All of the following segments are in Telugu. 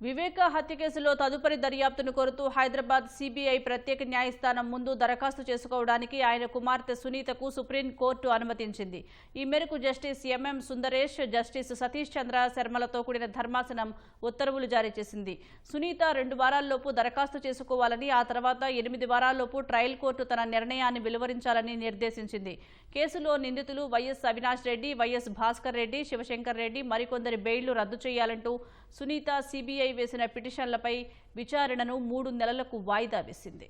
వివేక హత్య కేసులో తదుపరి దర్యాప్తును కోరుతూ హైదరాబాద్ సిబిఐ ప్రత్యేక న్యాయస్థానం ముందు దరఖాస్తు చేసుకోవడానికి ఆయన కుమార్తె సునీతకు సుప్రీంకోర్టు అనుమతించింది. ఈ మేరకు justice MM Sundaresh justice Satish Chandra శర్మలతో కూడిన ధర్మాసనం ఉత్తర్వులు జారీ చేసింది. సునీత రెండు వారాల్లోపు దరఖాస్తు చేసుకోవాలని ఆ తర్వాత ఎనిమిది వారాల్లోపు ట్రయల్ కోర్టు తన నిర్ణయాన్ని వెలువరించాలని నిర్దేశించింది. కేసులో నిందితులు వైఎస్ అవినాష్ రెడ్డి వైఎస్ భాస్కర్ రెడ్డి శివశంకర్ రెడ్డి మరికొందరి బెయిళ్ళు రద్దు చేయాలంటూ సునీత సిబిఐ వేసిన పిటిషన్లపై విచారణను మూడు నెలలకు వాయిదా వేసింది.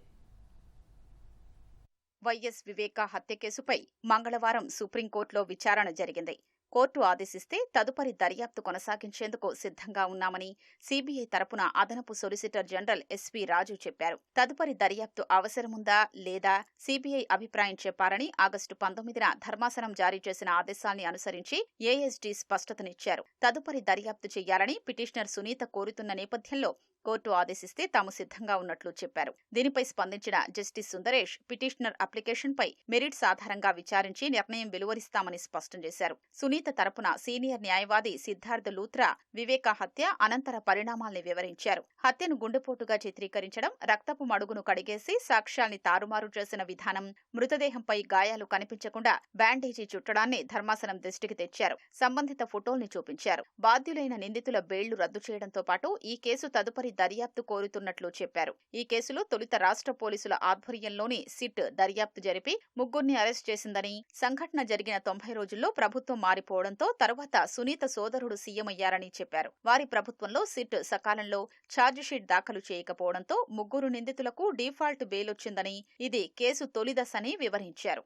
వైఎస్ వివేక హత్య కేసుపై మంగళవారం సుప్రీంకోర్టులో విచారణ జరిగింది. కోర్టు ఆదేశిస్తే తదుపరి దర్యాప్తు కొనసాగించేందుకు సిద్ధంగా ఉన్నామని సిబిఐ తరపున అదనపు సొలిసిటర్ జనరల్ ఎస్వి రాజు చెప్పారు. తదుపరి దర్యాప్తు అవసరముందా లేదా సిబిఐ అభిప్రాయం చెప్పారని ఆగస్టు పంతొమ్మిదిన ధర్మాసనం జారీ చేసిన ఆదేశాల్ని అనుసరించి ఏఎస్డీ స్పష్టతనిచ్చారు. తదుపరి దర్యాప్తు చేయాలని పిటిషనర్ సునీత కోరుతున్న నేపథ్యంలో కోర్టు ఆదేశిస్తే తాము సిద్ధంగా ఉన్నట్లు చెప్పారు. దీనిపై స్పందించిన జస్టిస్ సుందరేష్ పిటిషనర్ అప్లికేషన్పై మెరిట్స్ ఆధారంగా విచారించి నిర్ణయం వెలువరిస్తామని స్పష్టం చేశారు. సునీత తరపున సీనియర్ న్యాయవాది సిద్ధార్థ లూత్రా వివేక హత్య అనంతర పరిణామాల్ని వివరించారు. హత్యను గుండెపోటుగా చిత్రీకరించడం రక్తపు మడుగును కడిగేసి సాక్ష్యాల్ని తారుమారు చేసిన విధానం మృతదేహంపై గాయాలు కనిపించకుండా బ్యాండేజీ చుట్టడాన్ని ధర్మాసనం దృష్టికి తెచ్చారు. సంబంధిత ఫోటోల్ని చూపించారు. బాధ్యులైన నిందితుల బెయిళ్ళు రద్దు చేయడంతో పాటు ఈ కేసు తదుపరి దర్యాప్తు కోరుతున్నట్లు చెప్పారు. ఈ కేసులో తొలుత రాష్ట్ర పోలీసుల ఆధ్వర్యంలోని సిట్ దర్యాప్తు జరిపి ముగ్గురిని అరెస్ట్ చేసిందని సంఘటన జరిగిన తొంభై రోజుల్లో ప్రభుత్వం మారిపోవడంతో తరువాత సునీత సోదరుడు సీఎం అయ్యారని చెప్పారు. వారి ప్రభుత్వంలో సిట్ సకాలంలో ఛార్జిషీట్ దాఖలు చేయకపోవడంతో ముగ్గురు నిందితులకు డీఫాల్ట్ బెయిల్ వచ్చిందని ఇది కేసు తొలి దశని వివరించారు.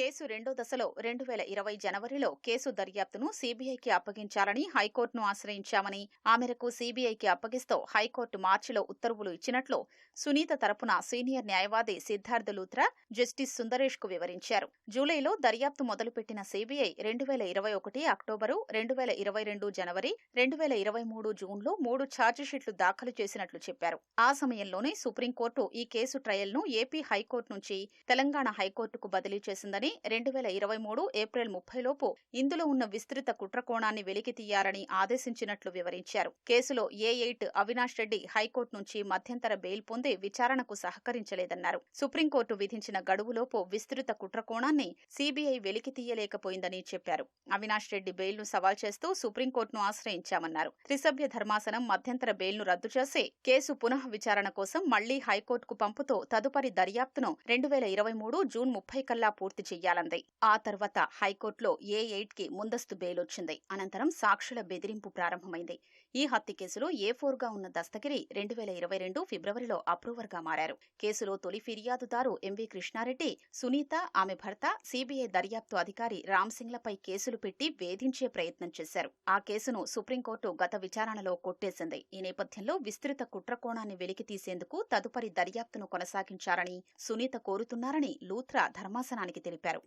కేసు రెండో దశలో రెండు వేల ఇరవై జనవరిలో కేసు దర్యాప్తును సీబీఐకి అప్పగించాలని హైకోర్టును ఆశ్రయించామని ఆ మేరకు సీబీఐకి అప్పగిస్తూ హైకోర్టు మార్చిలో ఉత్తర్వులు ఇచ్చినట్లు సునీత తరపున సీనియర్ న్యాయవాది సిద్ధార్థ లూత్రా జస్టిస్ సుందరేష్కు వివరించారు. జూలైలో దర్యాప్తు మొదలుపెట్టిన సీబీఐ రెండు వేల ఇరవై ఒకటి అక్టోబరు రెండు వేల ఇరవై రెండు జనవరి రెండు వేల ఇరవై మూడు జూన్లో మూడు ఛార్జిషీట్లు దాఖలు చేసినట్లు చెప్పారు. ఆ సమయంలోనే సుప్రీంకోర్టు ఈ కేసు ట్రయల్ను ఏపీ హైకోర్టు నుంచి తెలంగాణ హైకోర్టుకు బదిలీ చేసిందని రెండు వేల ఇరవై మూడు ఏప్రిల్ ముప్పైలోపు ఇందులో ఉన్న విస్తృత కుట్రకోణాన్ని వెలికి తీయాలని ఆదేశించినట్లు వివరించారు. కేసులో A eight Avinash Reddy high court నుంచి మధ్యంతర బెయిల్ పొంది విచారణకు సహకరించలేదన్నారు. సుప్రీంకోర్టు విధించిన గడువులోపు విస్తృత కుట్రకోణాన్ని సీబీఐ వెలికి తీయలేకపోయిందని చెప్పారు. అవినాష్ రెడ్డి బెయిల్ను సవాల్ చేస్తూ సుప్రీంకోర్టును ఆశ్రయించామన్నారు. త్రిసభ్య ధర్మాసనం మధ్యంతర బెయిల్ను రద్దు చేసి కేసు పునః విచారణ కోసం మళ్ళీ హైకోర్టుకు పంపుతూ తదుపరి దర్యాప్తును రెండు వేల ఇరవై మూడు జూన్ ముప్పై కల్లా పూర్తి చెయ్యాలంది. ఆ తర్వాత హైకోర్టులో ఏ ఎయిట్కి ముందస్తు బెయిల్ వచ్చింది అనంతరం సాక్షుల బెదిరింపు ప్రారంభమైంది. ఈ హత్య కేసులో ఏ ఫోర్గా ఉన్న దస్తగిరి రెండు వేల ఇరవై రెండు ఫిబ్రవరిలో అప్రూవర్గా మారారు. కేసులో తొలి ఫిర్యాదుదారు ఎంవి కృష్ణారెడ్డి సునీత ఆమె భర్త సిబిఐ దర్యాప్తు అధికారి రామ్ సింగ్లపై కేసులు పెట్టి వేధించే ప్రయత్నం చేశారు. ఆ కేసును సుప్రీంకోర్టు గత విచారణలో కొట్టేసింది. ఈ నేపథ్యంలో విస్తృత కుట్రకోణాన్ని వెలికి తీసేందుకు తదుపరి దర్యాప్తును కొనసాగించారని సునీత కోరుతున్నారని లూత్రా ధర్మాసనానికి తెలిపారు.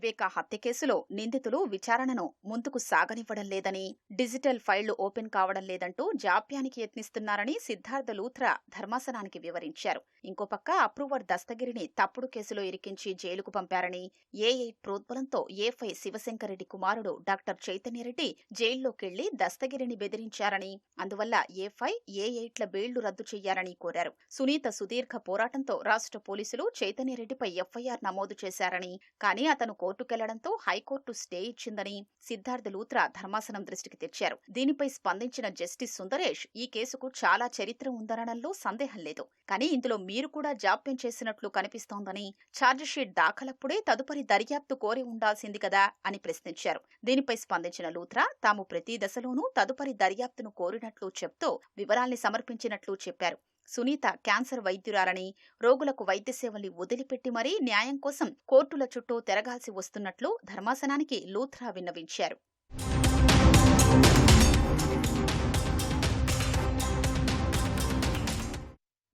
వివేక హత్య కేసులో నిందితులు విచారణను ముందుకు సాగనివ్వడం లేదని డిజిటల్ ఫైళ్ళు ఓపెన్ కావడం లేదంటూ జాప్యానికి యత్నిస్తున్నారని సిద్ధార్థ లూథ్రా ధర్మాసనానికి వివరించారు. ఇంకోపక్క అప్రూవర్ దస్తగిరిని తప్పుడు కేసులో ఇరికించి జైలుకు పంపారని ఏఐ ప్రోద్బలంతో ఏఫై శివశంకరెడ్డి కుమారుడు డాక్టర్ చైతన్యరెడ్డి జైల్లోకెళ్ళి దస్తగిరిని బెదిరించారని అందువల్ల ఏఫై ఏ ఎయిట్ల బెయిళ్ళు రద్దు చేయాలని కోరారు. సునీత సుదీర్ఘ పోరాటంతో రాష్ట్ర పోలీసులు చైతన్యరెడ్డిపై ఎఫ్ఐఆర్ నమోదు చేశారని కానీ అతను కోర్టుకెళ్ళడంతో హైకోర్టు స్టే ఇచ్చిందని సిద్ధార్థ లూత్రా ధర్మాసనం దృష్టికి తెచ్చారు. దీనిపై స్పందించిన జస్టిస్ సుందరేష్ ఈ కేసుకు చాలా చరిత్ర ఉందనడంలో సందేహం లేదు. కానీ ఇందులో మీరు కూడా జాప్యం చేసినట్లు కనిపిస్తోందని ఛార్జిషీట్ దాఖలప్పుడే తదుపరి దర్యాప్తు కోరి ఉండాల్సింది కదా అని ప్రశ్నించారు. దీనిపై స్పందించిన లూత్రా తాము ప్రతి దశలోనూ తదుపరి దర్యాప్తును కోరినట్లు చెప్తూ వివరాల్ని సమర్పించినట్లు చెప్పారు. సునీత క్యాన్సర్ వైద్యురాలని రోగులకు వైద్య సేవల్ని వదిలిపెట్టి మరీ న్యాయం కోసం కోర్టుల చుట్టూ తిరగాల్సి వస్తున్నట్లు ధర్మాసనానికి లూథ్రా విన్నవించారు.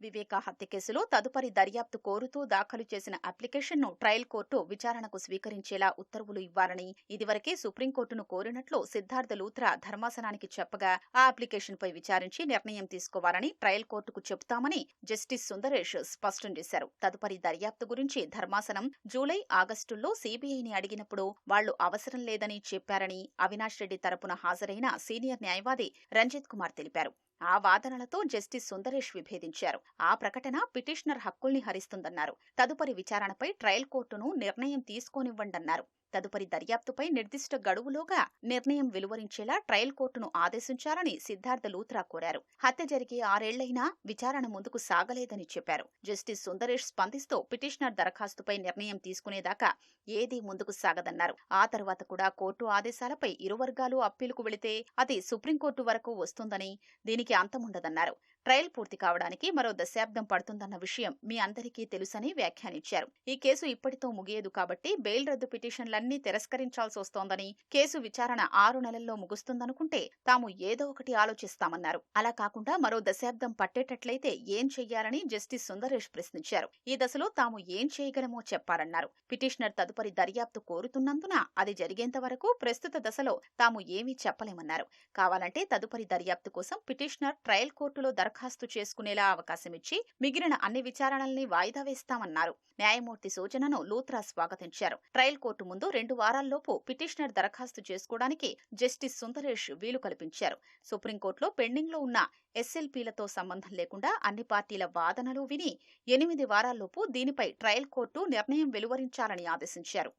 వివేకా హత్య కేసులో తదుపరి దర్యాప్తు కోరుతూ దాఖలు చేసిన అప్లికేషన్ను ట్రయల్ కోర్టు విచారణకు స్వీకరించేలా ఉత్తర్వులు ఇవ్వాలని ఇదివరకే సుప్రీంకోర్టును కోరినట్లు సిద్ధార్థ లూత్రా ధర్మాసనానికి చెప్పగా ఆ అప్లికేషన్పై విచారించి నిర్ణయం తీసుకోవాలని ట్రయల్ కోర్టుకు చెబుతామని జస్టిస్ సుందరేష్ స్పష్టం చేశారు. తదుపరి దర్యాప్తు గురించి ధర్మాసనం జూలై ఆగస్టుల్లో సీబీఐని అడిగినప్పుడు వాళ్ళు అవసరం లేదని చెప్పారని అవినాష్ రెడ్డి తరపున హాజరైన సీనియర్ న్యాయవాది రంజిత్ కుమార్ తెలిపారు. ఆ వాదనలతో జస్టిస్ సుందరేష్ విభేదించారు. ఆ ప్రకటన పిటిషనర్ హక్కుల్ని హరిస్తుందన్నారు. తదుపరి విచారణపై ట్రయల్ కోర్టును నిర్ణయం తీసుకోనివ్వండన్నారు. తదుపరి దర్యాప్తుపై నిర్దిష్ట గడువులోగా నిర్ణయం వెలువరించేలా ట్రయల్ కోర్టును ఆదేశించాలని సిద్ధార్థ లూత్రా కోరారు. హత్య జరిగి ఆరేళ్ళైనా విచారణ ముందుకు సాగలేదని చెప్పారు. జస్టిస్ సుందరేష్ స్పందిస్తూ పిటిషనర్ దరఖాస్తుపై నిర్ణయం తీసుకునేదాకా ఏదీ ముందుకు సాగదన్నారు. ఆ తర్వాత కూడా కోర్టు ఆదేశాలపై ఇరు వర్గాలు అప్పీలుకు వెళితే అది సుప్రీంకోర్టు వరకు వస్తుందని దీనికి అంతముండదన్నారు. ట్రయల్ పూర్తి కావడానికి మరో దశాబ్దం పడుతుందన్న విషయం మీ అందరికీ తెలుసని వ్యాఖ్యానించారు. ఈ కేసు ఇప్పటితో ముగియదు కాబట్టి బెయిల్ రద్దు పిటిషన్లన్నీ తిరస్కరించాల్సి వస్తోందని కేసు విచారణ ఆరు నెలల్లో ముగుస్తుందనుకుంటే తాము ఏదో ఒకటి ఆలోచిస్తామన్నారు. అలా కాకుండా మరో దశాబ్దం పట్టేటట్లయితే ఏం చెయ్యాలని జస్టిస్ సుందరేష్ ప్రశ్నించారు. ఈ దశలో తాము ఏం చేయగలమో చెప్పారన్నారు పిటిషనర్ తదుపరి దర్యాప్తు కోరుతున్నందున అది జరిగేంత వరకు ప్రస్తుత దశలో తాము ఏమీ చెప్పలేమన్నారు. కావాలంటే తదుపరి దర్యాప్తు కోసం పిటిషనర్ ట్రయల్ కోర్టులో దరఖాస్తు దరఖాస్తు చేసుకునేలా అవకాశమిచ్చి మిగిలిన అన్ని విచారణల్ని వాయిదా వేస్తామన్నారు. న్యాయమూర్తి సూచనను లూత్రా స్వాగతించారు. ట్రయల్ కోర్టు ముందు రెండు వారాల్లోపు పిటిషనర్ దరఖాస్తు చేసుకోవడానికి జస్టిస్ సుందరేష్ వీలు కల్పించారు. సుప్రీంకోర్టులో పెండింగ్లో ఉన్న ఎస్ఎల్పీలతో సంబంధం లేకుండా అన్ని పార్టీల వాదనలు విని ఎనిమిది వారాల్లోపు దీనిపై ట్రయల్ కోర్టు నిర్ణయం వెలువరించాలని ఆదేశించారు.